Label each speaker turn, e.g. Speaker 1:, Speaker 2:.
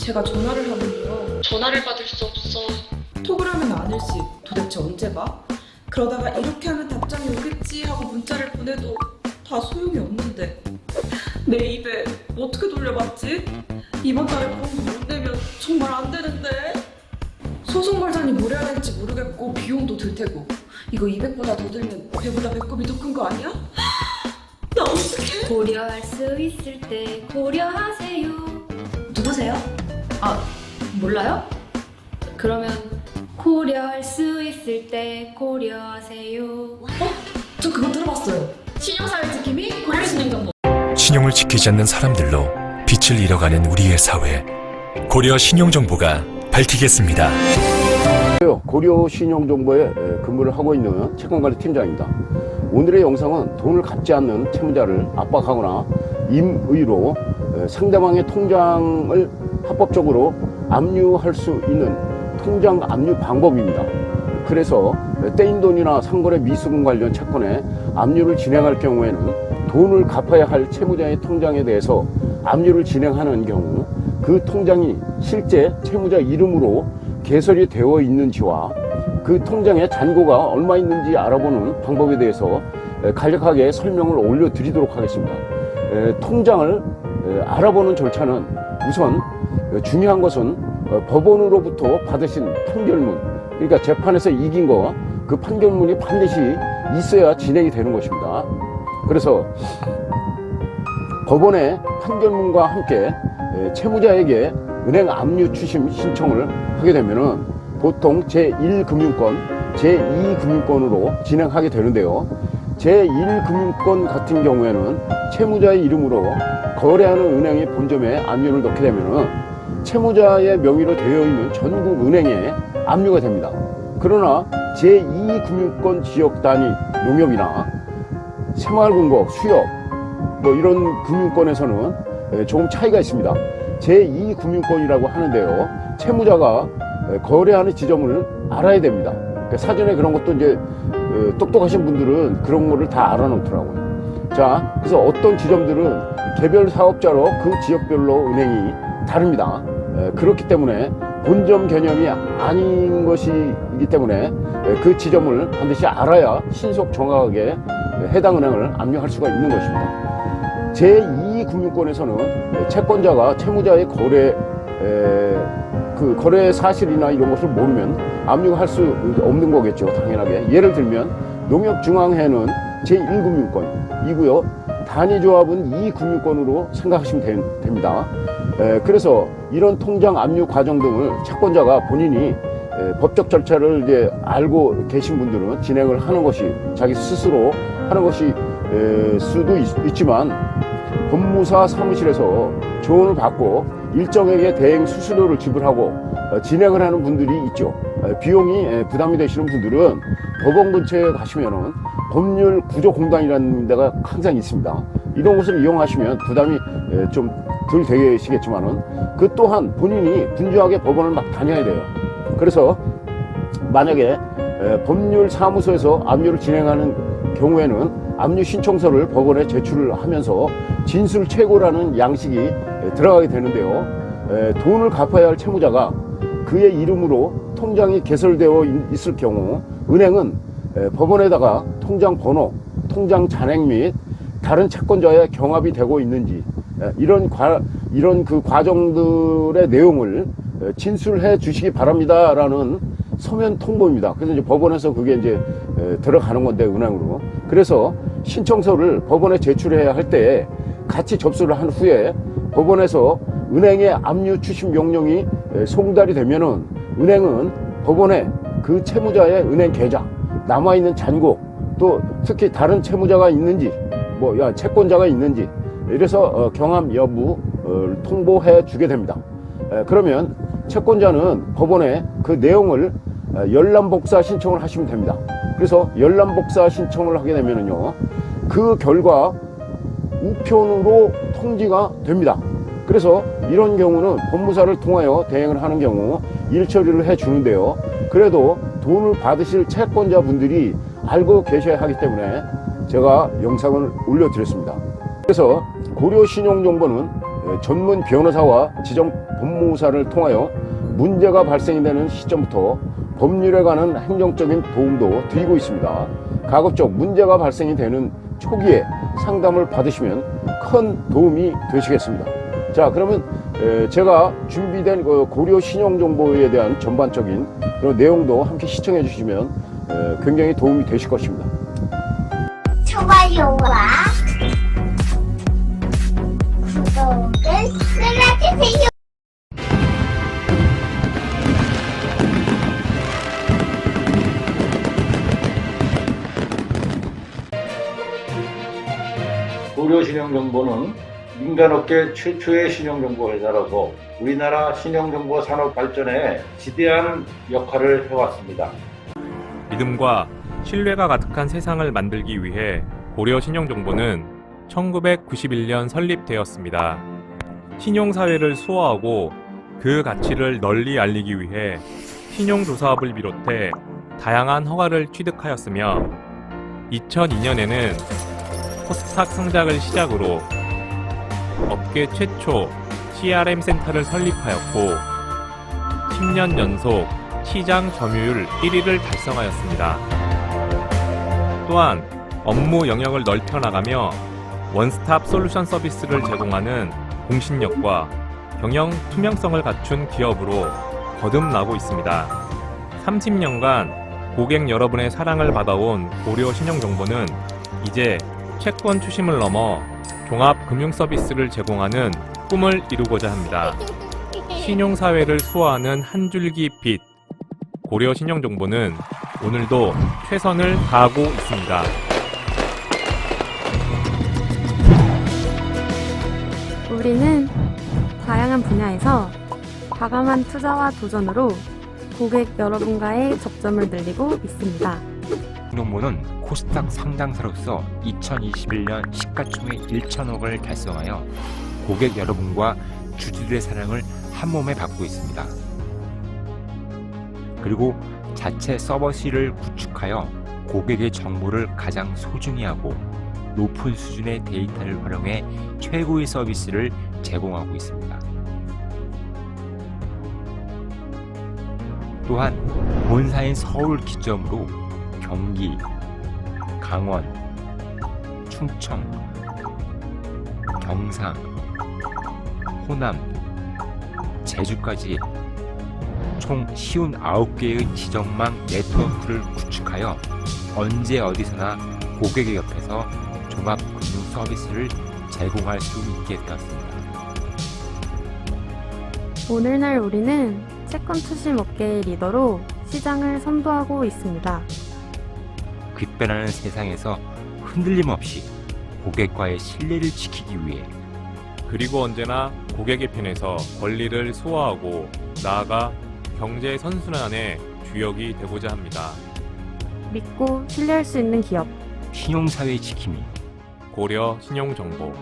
Speaker 1: 제가 전화를 하면요.
Speaker 2: 전화를 받을 수 없어.
Speaker 1: 톡을 하면 안 일시 도대체 언제 봐? 그러다가 이렇게 하면 답장이 오겠지 하고 문자를 보내도 다 소용이 없는데 내 입에 어떻게 돌려받지? 이번 달에 보험도 못 내면 정말 안 되는데 소송 걸자니 뭘 해야 할지 모르겠고 비용도 들 테고 이거 200보다 더 들면 배보다 배꼽이 더 큰 거 아니야? 나 어떡해?
Speaker 3: 고려할 수 있을 때 고려하세요. 누구세요? 아, 몰라요? 그러면 고려할 수 있을 때 고려하세요.
Speaker 1: 저 그거 들어봤어요
Speaker 3: 신용사회 지킴이 고려신용정보.
Speaker 4: 신용을 지키지 않는 사람들로 빛을 잃어가는 우리의 사회. 고려 신용정보가 밝히겠습니다.
Speaker 5: 고려 신용정보에 에, 근무를 하고 있는 채권관리 팀장입니다. 오늘의 영상은 돈을 갚지 않는 채무자를 압박하거나 임의로 에, 상대방의 통장을 합법적으로 압류할 수 있는 통장 압류 방법입니다. 그래서 에, 떼인 돈이나 상거래 미수금 관련 채권에 압류를 진행할 경우에는 돈을 갚아야 할 채무자의 통장에 대해서 압류를 진행하는 경우 그 통장이 실제 채무자 이름으로 개설이 되어 있는지와 그 통장에 잔고가 얼마 있는지 알아보는 방법에 대해서 에, 간략하게 설명을 올려드리도록 하겠습니다. 에, 통장을 에, 알아보는 절차는 우선 에, 중요한 것은 어, 법원으로부터 받으신 판결문, 그러니까 재판에서 이긴 거그 판결문이 반드시 있어야 진행이 되는 것입니다. 그래서 법원의 판결문과 함께 에, 채무자에게 은행 압류 추심 신청을 하게 되면은 보통 제1금융권, 제2금융권으로 진행하게 되는데요. 제1금융권 같은 경우에는 채무자의 이름으로 거래하는 은행의 본점에 압류를 넣게 되면은 채무자의 명의로 되어 있는 전국 은행에 압류가 됩니다. 그러나 제2금융권 지역 단위 농협이나 새마을금고, 수협 뭐 이런 금융권에서는 에, 조금 차이가 있습니다. 제2금융권이라고 하는데요. 채무자가 에, 거래하는 지점을 알아야 됩니다. 그러니까 사전에 그런 것도 이제 어, 똑똑하신 분들은 그런 거를 다 알아놓더라고요. 자, 그래서 어떤 지점들은 개별 사업자로 그 지역별로 은행이 다릅니다. 에, 그렇기 때문에 본점 개념이 아닌 것이기 때문에 에, 그 지점을 반드시 알아야 신속 정확하게 해당 은행을 압류할 수가 있는 것입니다. 제2금융권에서는 채권자가 채무자의 거래 에, 그 거래 사실이나 이런 것을 모르면 압류할 수 없는 거겠죠 당연하게 예를 들면 농협중앙회는 제1금융권이고요 단위조합은 2금융권으로 생각하시면 되- 됩니다 에, 그래서 이런 통장 압류 과정 등을 채권자가 본인이 에, 법적 절차를 이제 알고 계신 분들은 진행을 하는 것이 자기 스스로 하는 것이 에, 수도 있, 있지만 법무사 사무실에서 조언을 받고 일정에게 대행 수수료를 지불하고 어, 진행을 하는 분들이 있죠. 어, 비용이 에, 부담이 되시는 분들은 법원 근처에 가시면은 법률 구조공단이라는 데가 항상 있습니다. 이런 곳을 이용하시면 부담이 좀 덜 되시겠지만은 그 또한 본인이 분주하게 법원을 막 다녀야 돼요. 그래서 만약에 에, 법률 사무소에서 압류를 진행하는 경우에는 압류 신청서를 법원에 제출을 하면서 진술 최고라는 양식이 에, 들어가게 되는데요. 에, 돈을 갚아야 할 채무자가 그의 이름으로 통장이 개설되어 있- 있을 경우 은행은 에, 법원에다가 통장 번호, 통장 잔액 및 다른 채권자의 경합이 되고 있는지 에, 이런 과, 이런 그 과정들의 내용을 에, 진술해 주시기 바랍니다라는 서면 통보입니다. 그래서 이제 법원에서 그게 이제 에, 들어가는 건데 은행으로. 그래서 신청서를 법원에 제출해야 할 때 같이 접수를 한 후에 법원에서 은행의 압류 추심 명령이 에, 송달이 되면은 은행은 법원에 그 채무자의 은행 계좌, 남아 있는 잔고, 또 특히 다른 채무자가 있는지, 뭐, 야, 채권자가 있는지, 이래서 어, 경함 여부 어, 통보해 주게 됩니다. 에, 그러면 채권자는 법원에 그 내용을 어, 열람복사 신청을 하시면 됩니다. 그래서 열람복사 신청을 하게 되면은요, 그 결과 우편으로 통지가 됩니다. 그래서 이런 경우는 법무사를 통하여 대행을 하는 경우 일 처리를 해 주는데요. 그래도 돈을 받으실 채권자 분들이 알고 계셔야 하기 때문에 제가 영상을 올려드렸습니다. 그래서 고려 신용정보는 에, 전문 변호사와 지정 법무사를 통하여 문제가 발생이 되는 시점부터 법률에 관한 행정적인 도움도 드리고 있습니다. 가급적 문제가 발생이 되는 초기에 상담을 받으시면 큰 도움이 되시겠습니다. 자, 그러면 에, 제가 준비된 그 고려 신용정보에 대한 전반적인 그런 내용도 함께 시청해 주시면 에, 굉장히 도움이 되실 것입니다.
Speaker 2: 좋아요와 구독을 눌러주세요.
Speaker 6: 고려 신용정보는 민간업계 최초의 신용정보 회사로서 우리나라 신용정보 산업 발전에 지대한 역할을 해왔습니다.
Speaker 7: 믿음과 신뢰가 가득한 세상을 만들기 위해 고려 신용정보는 1991년 설립되었습니다. 신용사회를 수호하고 그 가치를 널리 알리기 위해 신용조사업을 비롯해 다양한 허가를 취득하였으며 2002년에는 코스닥 상장을 시작으로 업계 최초 CRM 센터를 설립하였고 10년 연속 시장 점유율 1위를 달성하였습니다. 또한 업무 영역을 넓혀 나가며 원스톱 솔루션 서비스를 제공하는 공신력과 경영 투명성을 갖춘 기업으로 거듭나고 있습니다. 30년간 고객 여러분의 사랑을 받아온 고려 신용정보는 이제 채권 추심을 넘어 종합 금융 서비스를 제공하는 꿈을 이루고자 합니다. 신용사회를 수호하는 한 줄기 빛. 고려 신용정보는 오늘도 최선을 다하고 있습니다.
Speaker 8: 우리는 다양한 분야에서 과감한 투자와 도전으로 고객 여러분과의 접점을 늘리고 있습니다.
Speaker 9: 농모는 코스닥 상장사로서 2021년 시가총액 1천억을 달성하여 고객 여러분과 주주들의 사랑을 한 몸에 받고 있습니다. 그리고 자체 서버실을 구축하여 고객의 정보를 가장 소중히 하고 높은 수준의 데이터를 활용해 최고의 서비스를 제공하고 있습니다. 또한 본사인 서울 기점으로 경기, 강원, 충청, 경상, 호남, 제주까지 총 쉬운 9개의 지정망 네트워크를 구축하여 언제 어디서나 고객의 옆에서 종합금융 서비스를 제공할 수 있게 되었습니다.
Speaker 8: 오늘날 우리는 채권 투심 업계의 리더로 시장을 선도하고 있습니다.
Speaker 9: 급변하는 세상에서 흔들림 없이 고객과의 신뢰를 지키기 위해
Speaker 7: 그리고 언제나 고객의 편에서 권리를 수호하고 나아가 경제 선순환의 주역이 되고자 합니다.
Speaker 8: 믿고 신뢰할 수 있는 기업.
Speaker 9: 신용사회 지킴이
Speaker 7: 고려 신용정보.